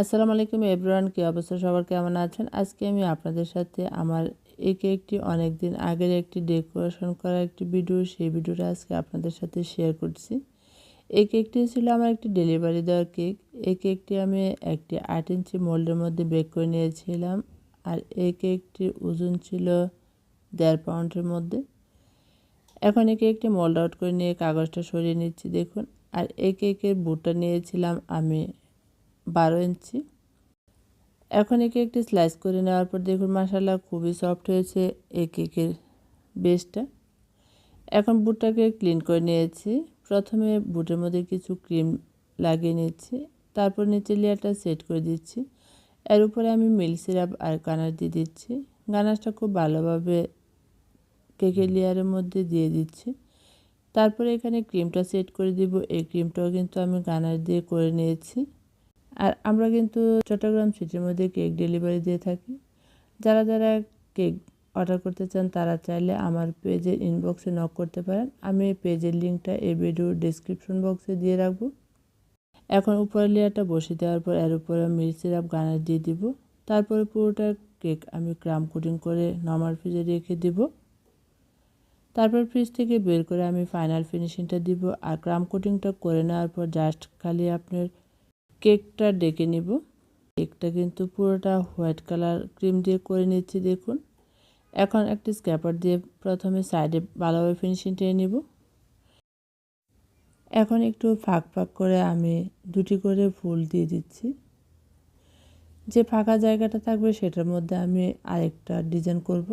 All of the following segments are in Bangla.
আসসালামু আলাইকুম এভরিওয়ান, কী অবস্থা? সবার কেমন আছেন? আজকে আমি আপনাদের সাথে আমার এই কেকটি অনেক দিন আগের একটি ডেকোরেশন করা একটি ভিডিও সেই ভিডিওটা আজকে আপনাদের সাথে শেয়ার করছি। এই কেকটি ছিল আমার একটি ডেলিভারি দেওয়ার কেক এই কেকটি আমি একটি আট ইঞ্চি মোল্ডের মধ্যে বেক করে নিয়েছিলাম, আর এই কেকটির ওজন ছিল দেড় পাউন্ডের মধ্যে। এখন এই কেকটি মোল্ড আউট করে নিয়ে কাগজটা সরিয়ে নিচ্ছি, দেখুন। আর এই কেকের বুটটা নিয়েছিলাম আমি বারো ইঞ্চি। এখন একে একটি স্লাইস করে নেওয়ার পর দেখুন মশালা খুবই সফট হয়েছে এই কেকের বেসটা এখন বুটটাকে ক্লিন করে নিয়েছি। প্রথমে বুটের মধ্যে কিছু ক্রিম লাগিয়ে নিচ্ছি। তারপর নিচে লেয়ারটা সেট করে দিচ্ছি। এর উপরে আমি মিল্ক সিরাপ আর গানাশ দিয়ে দিচ্ছি। গানাশটা খুব ভালোভাবে কেকের লেয়ারের মধ্যে দিয়ে দিচ্ছি। তারপরে এখানে ক্রিমটা সেট করে দিব। এই ক্রিমটাও কিন্তু আমি গানাশ দিয়ে করে নিয়েছি। আর আমরা কিন্তু চট্টগ্রাম সিটির মধ্যে কেক ডেলিভারি দিয়ে থাকি। যারা যারা কেক অর্ডার করতে চান, তারা চাইলে আমার পেজের ইনবক্সে নক করতে পারেন। আমি পেজের লিঙ্কটা এই ভিডিওর ডিসক্রিপশন বক্সে দিয়ে রাখব। এখন উপরের লেয়ারটা বসিয়ে দেওয়ার পর, এর উপরে মিল্ক সিরাপ গানার দিয়ে দিব। তারপরে পুরোটা কেক আমি ক্রাম কোটিং করে নর্মাল ফ্রিজে রেখে দিব। তারপর ফ্রিজ থেকে বের করে আমি ফাইনাল ফিনিশিংটা দিব। আর ক্রাম কোটিংটা করে নেওয়ার পর জাস্ট খালি আপনার কেকটা ডেকে নিব। কেকটা কিন্তু পুরোটা হোয়াইট কালার ক্রিম দিয়ে করে নিচ্ছি, দেখুন। এখন একটি স্ক্যাপার দিয়ে প্রথমে সাইডে ভালোভাবে ফিনিশিং টেনে নিব। এখন একটু ফাঁক ফাঁক করে আমি দুটি করে ফুল দিয়ে দিচ্ছি। যে ফাঁকা জায়গাটা থাকবে সেটার মধ্যে আমি আরেকটা ডিজাইন করব।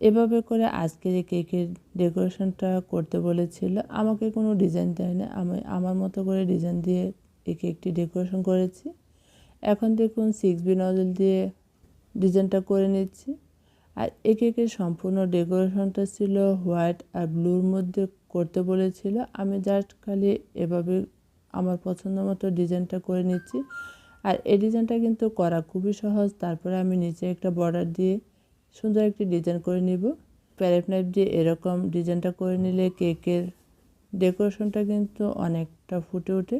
এভাবে করে আজকের এই কেকের ডেকোরেশনটা করতে বলেছিল। আমাকে কোনো ডিজাইন দেয় না আমি, আমার মতো করে ডিজাইন দিয়ে এই কেকটি ডেকোরেশন করেছি। এখন দেখুন সিক্স বি নজল দিয়ে ডিজাইনটা করে নিচ্ছি। আর এই কেকের সম্পূর্ণ ডেকোরেশনটা ছিল হোয়াইট আর ব্লুর মধ্যে করতে বলেছিল। আমি জাস্ট খালি এভাবে আমার পছন্দ মতো ডিজাইনটা করে নিচ্ছি। আর এই ডিজাইনটা কিন্তু করা খুবই সহজ। তারপরে আমি নিচে একটা বর্ডার দিয়ে সুন্দর একটি ডিজাইন করে নিব। প্যারেট নাইফ দিয়ে এরকম ডিজাইনটা করে নিলে কেকের ডেকোরেশনটা কিন্তু অনেকটা ফুটে ওঠে।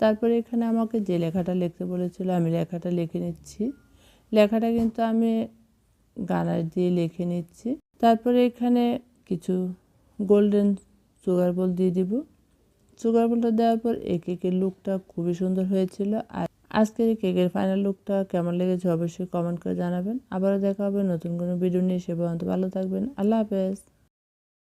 তারপরে এখানে আমাকে যে লেখাটা লিখতে বলেছিল, আমি লেখাটা লিখে নিচ্ছি। লেখাটা কিন্তু আমি গানার দিয়ে লিখে নিচ্ছি। তারপরে এখানে কিছু গোল্ডেন সুগার বল দিয়ে দিব। সুগার বলটা দেওয়ার পর এই কেকের লুকটা খুবই সুন্দর হয়েছিল। আর আজকের এই কেকের ফাইনাল লুকটা কেমন লেগেছে অবশ্যই কমেন্ট করে জানাবেন। আবারও দেখা হবে নতুন কোনো ভিডিও নিয়ে, সে পর্যন্ত ভালো থাকবেন। আল্লাহ হাফেজ।